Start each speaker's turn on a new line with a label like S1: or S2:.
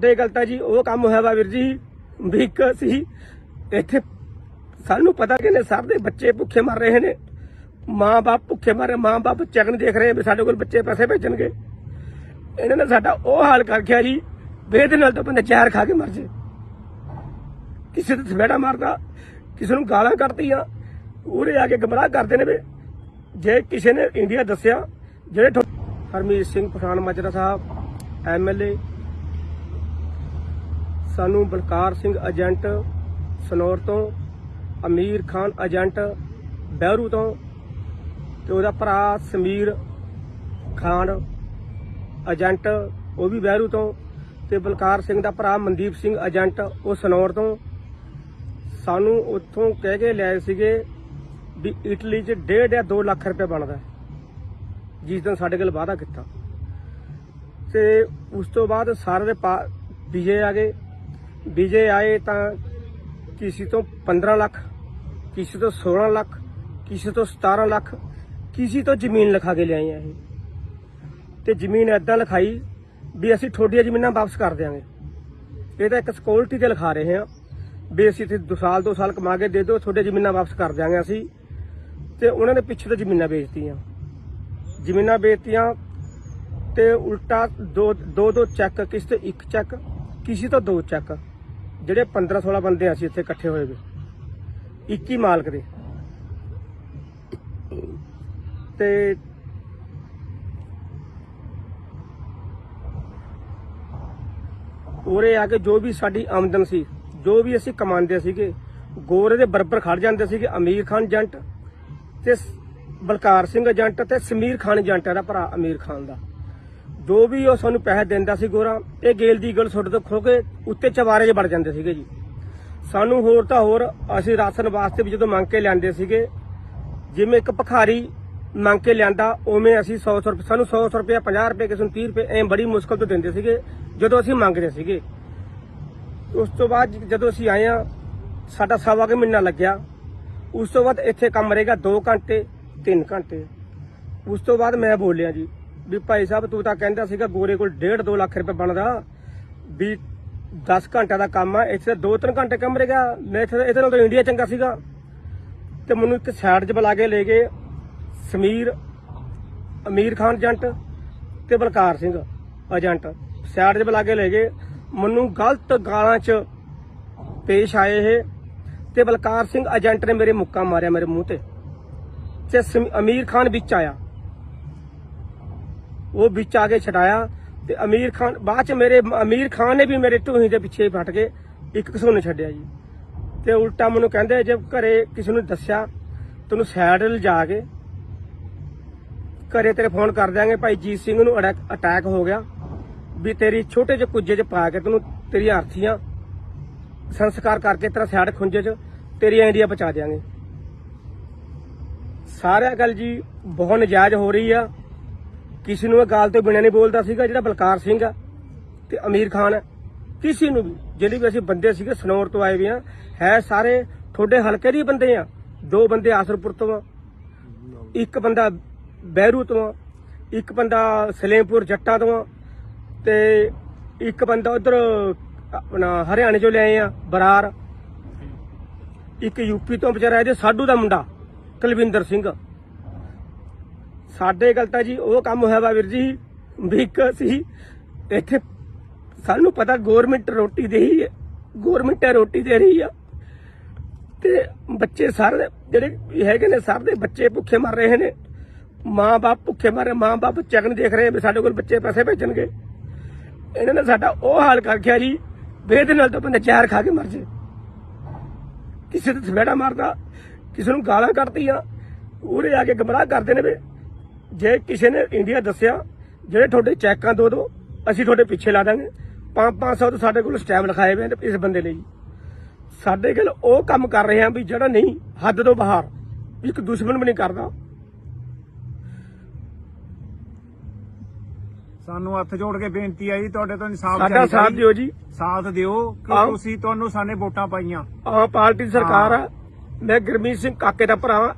S1: ਸਾਡੇ ਗਲਤ ਆ ਜੀ, ਉਹ ਕੰਮ ਹੋਇਆ ਵਾ ਵੀਰ ਜੀ। ਵੀ ਇੱਕ ਅਸੀਂ ਇੱਥੇ ਸਾਨੂੰ ਪਤਾ ਕਿ ਨੇ ਸਭ ਦੇ ਬੱਚੇ ਭੁੱਖੇ ਮਰ ਰਹੇ ਨੇ। ਮਾਂ-ਬਾਪ ਭੁੱਖੇ ਮਰ ਰਹੇ ਮਾਂ-ਬਾਪ ਬੱਚਿਆਂ ਨੂੰ ਦੇਖ ਰਹੇ ਵੀ ਸਾਡੇ ਕੋਲ ਬੱਚੇ ਪੈਸੇ ਭੇਜਣਗੇ। ਇਹਨਾਂ ਨੇ ਸਾਡਾ ਉਹ ਹਾਲ ਕਰ ਗਿਆ ਜੀ ਵੇਦ ਨਾਲ ਤਾਂ ਬੰਦਾ ਜ਼ਹਿਰ ਖਾ ਕੇ ਮਰ ਜੇ। ਕਿਸੇ ਤੇ ਥਵੇੜਾ ਮਾਰਦਾ, ਕਿਸੇ ਨੂੰ ਗਾਲਾਂ ਕੱਢਦੀਆਂ, ਉਰੇ ਆ ਕੇ ਗਮਰਾਹ ਕਰਦੇ ਨੇ ਵੀ। ਜੇ ਕਿਸੇ ਨੇ ਇੰਡੀਆ ਦੱਸਿਆ, ਜਿਹੜੇ ਠੋ- ਹਰਮੀਤ ਸਿੰਘ ਪਠਾਨ ਮਾਜਰਾ ਸਾਹਿਬ ਐਮਐਲਏ ਸਾਨੂੰ ਬਲਕਾਰ ਸਿੰਘ ਏਜੰਟ ਸਨੌਰ ਤੋਂ, ਅਮੀਰ ਖਾਨ ਏਜੰਟ ਬਹਿਰੂ ਤੋਂ ਤੇ ਉਹਦਾ ਭਰਾ ਸਮੀਰ ਖਾਨ ਏਜੰਟ, ਉਹ ਵੀ ਬਹਿਰੂ ਤੋਂ ਤੇ ਬਲਕਾਰ ਸਿੰਘ ਦਾ ਭਰਾ ਮਨਦੀਪ ਸਿੰਘ ਏਜੰਟ, ਉਹ ਸਨੌਰ ਤੋਂ। ਸਾਨੂੰ ਉੱਥੋਂ ਕਹਿ ਕੇ ਲਿਆਏ ਸੀਗੇ ਵੀ ਇਟਲੀ 'ਚ ਡੇਢ ਜਾਂ 2 ਲੱਖ ਰੁਪਏ ਬਣਦਾ ਜਿਸ ਦਿਨ ਸਾਡੇ ਕੋਲ ਵਾਅਦਾ ਕੀਤਾ। ਤੇ ਉਸ ਤੋਂ ਬਾਅਦ ਸਾਰੇ ਦੇ ਵੀਜ਼ੇ ਆ ਗਏ। ਵੀਜ਼ੇ ਆਏ ਤਾਂ ਕਿਸੇ ਤੋਂ 15 ਲੱਖ ਕਿਸੇ ਤੋਂ 16 ਲੱਖ ਕਿਸੇ ਤੋਂ 17 ਲੱਖ ਕਿਸੇ ਤੋਂ ਜ਼ਮੀਨ ਲਿਖਾ ਕੇ ਲਿਆਏ ਆ ਇਹ। ਤੇ ਜ਼ਮੀਨ ਐਦਾਂ ਲਿਖਾਈ ਵੀ ਅਸੀਂ ਤੁਹਾਡੀਆਂ ਜ਼ਮੀਨਾਂ ਵਾਪਸ ਕਰ ਦਿਆਂਗੇ। ਇਹ ਤਾਂ ਇੱਕ ਸਿਕਿਉਰਿਟੀ ਤੇ ਲਿਖਾ ਰਹੇ ਹਾਂ ਵੀ ਅਸੀਂ ਇੱਥੇ ਦੋ ਸਾਲ ਦੋ ਸਾਲ ਕਮਾ ਕੇ ਦੇ ਦਿਓ, ਤੁਹਾਡੀਆਂ ਜ਼ਮੀਨਾਂ ਵਾਪਸ ਕਰ ਦਿਆਂਗੇ ਅਸੀਂ। ਤੇ ਉਹਨਾਂ ਨੇ ਪਿੱਛੇ ਤੋਂ ਜ਼ਮੀਨਾਂ ਵੇਚਤੀਆਂ। ਜ਼ਮੀਨਾਂ ਵੇਚਤੀਆਂ ਤੇ ਉਲਟਾ ਦੋ ਦੋ ਦੋ ਚੈੱਕ ਕਿਸੇ ਤੇ ਇੱਕ ਚੈੱਕ ਕਿਸੇ ਤੋਂ ਦੋ ਚੈੱਕ। ਜਿਹੜੇ 15 16 ਬੰਦੇ ਆ ਅਸੀਂ ਇੱਥੇ ਇਕੱਠੇ ਹੋਏ ਵੇ 21 ਮਾਲਕ ਦੇ। ਤੇ ਉਰੇ ਆ ਕੇ ਜੋ ਵੀ ਸਾਡੀ ਆਮਦਨ ਸੀ, ਜੋ ਵੀ ਅਸੀਂ ਕਮਾਉਂਦੇ ਸੀਗੇ, ਗੋਰੇ ਦੇ ਬਰਬਰ ਖੜ ਜਾਂਦੇ ਸੀਗੇ, ਅਮੀਰ ਖਾਨ ਜੰਟ ਤੇ ਬਲਕਾਰ ਸਿੰਘ ਏਜੰਟ ਤੇ ਸਮੀਰ ਖਾਨ ਏਜੰਟ ਇਹਦਾ ਭਰਾ ਅਮੀਰ ਖਾਨ ਦਾ। ਜੋ ਵੀ ਉਹ ਸਾਨੂੰ ਪੈਸੇ ਦਿੰਦਾ ਸੀ ਗੋਰਾ, ਇਹ ਗੇਲ ਦੀ ਗਲ ਸੁੱਟ ਤੋਂ ਖੋ ਕੇ ਉੱਤੇ ਚਵਾਰੇ 'ਚ ਵੜ ਜਾਂਦੇ ਸੀਗੇ ਜੀ। ਸਾਨੂੰ ਹੋਰ ਤਾਂ ਹੋਰ ਅਸੀਂ ਰਾਸ਼ਨ ਵਾਸਤੇ ਵੀ ਜਦੋਂ ਮੰਗ ਕੇ ਲਿਆਂਦੇ ਸੀਗੇ, ਜਿਵੇਂ ਇੱਕ ਭਖਾਰੀ ਮੰਗ ਕੇ ਲਿਆਂਦਾ, ਉਵੇਂ ਅਸੀਂ 100 ਰੁਪਏ, ਸਾਨੂੰ 100 ਰੁਪਏ 50 ਰੁਪਏ, ਕਿਸੇ ਨੂੰ 30 ਰੁਪਏ, ਐ ਬੜੀ ਮੁਸ਼ਕਲ ਤੋਂ ਦਿੰਦੇ ਸੀਗੇ, ਜਦੋਂ ਅਸੀਂ ਮੰਗਦੇ ਸੀਗੇ। ਉਸ ਤੋਂ ਬਾਅਦ ਜਦੋਂ ਅਸੀਂ ਆਏ ਆ ਸਾਡਾ ਸਵਾ ਕੁ ਮਹੀਨਾ ਲੱਗਿਆ। ਉਸ ਤੋਂ ਬਾਅਦ ਇੱਥੇ ਕੰਮ ਰਹੇਗਾ 2 ਘੰਟੇ 3 ਘੰਟੇ। ਉਸ ਤੋਂ ਬਾਅਦ ਮੈਂ ਬੋਲਿਆ ਜੀ ਵੀ ਭਾਈ ਸਾਹਿਬ, ਤੂੰ ਤਾਂ ਕਹਿੰਦਾ ਸੀਗਾ ਗੋਰੇ ਕੋਲ 1.5 2 ਲੱਖ ਰੁਪਏ ਬਣਦਾ, ਵੀ 10 ਘੰਟਿਆਂ ਦਾ ਕੰਮ ਆ, ਇੱਥੇ 2-3 ਘੰਟੇ ਕੰਮ ਰਹੇਗਾ ਮੈਂ ਇੱਥੇ ਇਹਦੇ ਨਾਲ ਤਾਂ ਇੰਡੀਆ ਚੰਗਾ ਸੀਗਾ। ਤੇ ਮੈਨੂੰ ਇੱਕ ਸਾਈਡ 'ਚ ਬੁਲਾ ਕੇ ਲੈ ਗਏ ਸਮੀਰ, ਅਮੀਰ ਖਾਨ ਏਜੰਟ ਤੇ ਬਲਕਾਰ ਸਿੰਘ ਏਜੰਟ। ਸਾਈਡ 'ਚ ਬੁਲਾ ਕੇ ਲੈ ਗਏ। ਮੈਨੂੰ ਗਲਤ ਗਾਲਾਂ 'ਚ ਪੇਸ਼ ਆਏ ਇਹ ਤੇ ਬਲਕਾਰ ਸਿੰਘ ਏਜੰਟ ਨੇ ਮੇਰੇ ਮੁੱਕਾ ਮਾਰਿਆ ਮੇਰੇ ਮੂੰਹ ਤੇ। ਤੇ ਸਮ- ਅਮੀਰ ਖਾਨ ਵਿੱਚ ਆਇਆ। ਉਹ ਵਿੱਚ ਆ ਕੇ ਛਡਾਇਆ ਤੇ ਅਮੀਰ ਖਾਨ, ਬਾਅਦ ਚ ਮੇਰੇ ਅਮੀਰ ਖਾਨ ਨੇ ਵੀ ਮੇਰੇ ਢੂਹੀ ਦੇ ਪਿੱਛੇ ਫਟ ਕੇ ਇੱਕ ਕਸੂਨ ਛੱਡਿਆ ਜੀ। ਤੇ ਉਲਟਾ ਮੈਨੂੰ ਕਹਿੰਦੇ ਜੇ ਘਰੇ ਕਿਸੇ ਨੂੰ ਦੱਸਿਆ, ਤੈਨੂੰ ਸਾਈਡ ਲਿਜਾ ਕੇ ਘਰੇ ਤੇਰੇ ਫੋਨ ਕਰ ਦਿਆਂਗੇ, ਭਾਈ ਜੀਤ ਸਿੰਘ ਨੂੰ ਅਟੈਕ- ਅਟੈਕ ਹੋ ਗਿਆ, ਵੀ ਤੇਰੀ ਛੋਟੇ ਜਿਹੇ ਕੁੱਜੇ 'ਚ ਪਾ ਕੇ ਤੈਨੂੰ ਤੇਰੀਆਂ ਅਰਥੀਆਂ ਸੰਸਕਾਰ ਕਰਕੇ ਤੇਰਾ ਸਾਈਡ ਖੁੰਝੇ 'ਚ ਤੇਰੀ ਇੰਡੀਆ ਪਹੁੰਚਾ ਦਿਆਂਗੇ। ਸਾਰਿਆਂ ਗੱਲ ਜੀ ਬਹੁਤ ਨਜਾਇਜ਼ ਹੋ ਰਹੀ ਆ। ਕਿਸੇ ਨੂੰ ਇਹ ਗੱਲ ਤੋਂ ਬਿਨਾਂ ਨਹੀਂ ਬੋਲਦਾ ਸੀਗਾ, ਜਿਹੜਾ ਬਲਕਾਰ ਸਿੰਘ ਆ ਤੇ ਅਮੀਰ ਖਾਨ ਆ। ਕਿਸੇ ਨੂੰ ਵੀ, ਜਿਹੜੇ ਵੀ ਅਸੀਂ ਬੰਦੇ ਸੀਗੇ, ਸਨੌਰ ਤੋਂ ਆਏ ਵੀ ਆ, ਹੈ ਸਾਰੇ, ਤੁਹਾਡੇ ਹਲਕੇ ਦੇ ਬੰਦੇ ਆ। ਦੋ ਬੰਦੇ ਆਸਰਪੁਰ ਤੋਂ ਆ, ਇੱਕ ਬੰਦਾ ਬਹਿਰੂ ਤੋਂ ਆ, ਇੱਕ ਬੰਦਾ ਸਲੇਮਪੁਰ ਜੱਟਾਂ ਤੋਂ ਆ, ਤੇ ਇੱਕ ਬੰਦਾ ਉਧਰ, ਆਪਣਾ ਹਰਿਆਣੇ ਚੋਂ ਲਿਆਏ ਆ, ਬਰਾਰ। ਇੱਕ ਯੂਪੀ ਤੋਂ ਵਿਚਾਰਾ ਇਹਦੇ ਸਾਡੂ ਦਾ ਮੁੰਡਾ, ਕੁਲਵਿੰਦਰ ਸਿੰਘ। ਸਾਡੇ ਗਲਤਾ ਜੀ ਉਹ ਕੰਮ ਹੋਇਆ ਵਾ ਵੀਰ ਜੀ ਵੀ ਇੱਕ ਅਸੀਂ ਇੱਥੇ ਸਾਨੂੰ ਪਤਾ ਗਵਰਨਮੈਂਟ ਰੋਟੀ ਦੇ ਹੀ ਹੈ ਗਵਰਨਮੈਂਟ ਰੋਟੀ ਦੇ ਰਹੀ ਆ। ਤੇ ਬੱਚੇ ਸਾਰੇ ਜਿਹੜੇ ਹੈਗੇ ਨੇ ਸਭ ਦੇ ਬੱਚੇ ਭੁੱਖੇ ਮਰ ਰਹੇ ਨੇ। ਮਾਂ-ਬਾਪ ਭੁੱਖੇ ਮਰ ਰਹੇ ਮਾਂ-ਬਾਪ ਬੱਚਿਆਂ ਨੂੰ ਦੇਖ ਰਹੇ ਵੀ ਸਾਡੇ ਕੋਲ ਬੱਚੇ ਪੈਸੇ ਭੇਜਣਗੇ। ਇਹਨਾਂ ਨੇ ਸਾਡਾ ਉਹ ਹਾਲ ਕਰਖਿਆ ਜੀ, ਵੀ ਇਹਦੇ ਨਾਲ ਤਾਂ ਬੰਦਾ ਜ਼ਹਿਰ ਖਾ ਕੇ ਮਰ ਜੇ। ਕਿਸੇ ਤੇ ਥਵੇੜਾ ਮਾਰਦਾ, ਕਿਸੇ ਨੂੰ ਗਾਲਾਂ ਕੱਢਦੀਆਂ, ਉਰੇ ਆ ਕੇ ਗਮਰਾਹ ਕਰਦੇ ਨੇ ਵੀ ਜੇ ਕਿਸੇ ਨੇ ਇੰਡੀਆ ਦੱਸਿਆ ਜਿਹੜੇ ਤੁਹਾਡੇ ਚੈੱਕਾਂ ਦੋ ਦੋ ਅਸੀਂ ਤੁਹਾਡੇ ਪਿੱਛੇ ਲਾ ਦਾਂਗੇ। 5-500 ਤੋਂ ਸਾਡੇ ਕੋਲ ਸਟੈਮ ਲਿਖਾਏ ਹੋਏ ਨੇ ਇਸ ਬੰਦੇ ਲਈ। ਸਾਡੇ ਕੋਲ ਉਹ ਕੰਮ ਕਰ ਰਹੇ ਆ ਵੀ ਜਿਹੜਾ ਨਹੀਂ ਹੱਦ ਤੋਂ ਬਾਹਰ। ਇੱਕ ਦੁਸ਼ਮਣ ਵੀ ਨਹੀਂ ਕਰਦਾ।
S2: ਸਾਨੂੰ ਹੱਥ ਜੋੜ ਕੇ ਬੇਨਤੀ ਆਈ ਤੁਹਾਡੇ ਤੋਂ ਇਨਸਾਫ
S1: ਸਾਡਾ ਸਾਥ
S2: ਜੀ।
S1: ਦਿਓ ਜੀ।
S2: ਸਾਥ ਦਿਓ ਕਿ। ਤੁਸੀਂ ਤੁਹਾਨੂੰ ਸਾਨੇ ਵੋਟਾਂ ਪਾਈਆਂ।
S1: ਆਹ ਪਾਰਟੀ ਸਰਕਾਰ ਆ। ਮੈਂ ਗੁਰਮੀਤ ਸਿੰਘ ਕਾਕੇ ਦਾ ਭਰਾ।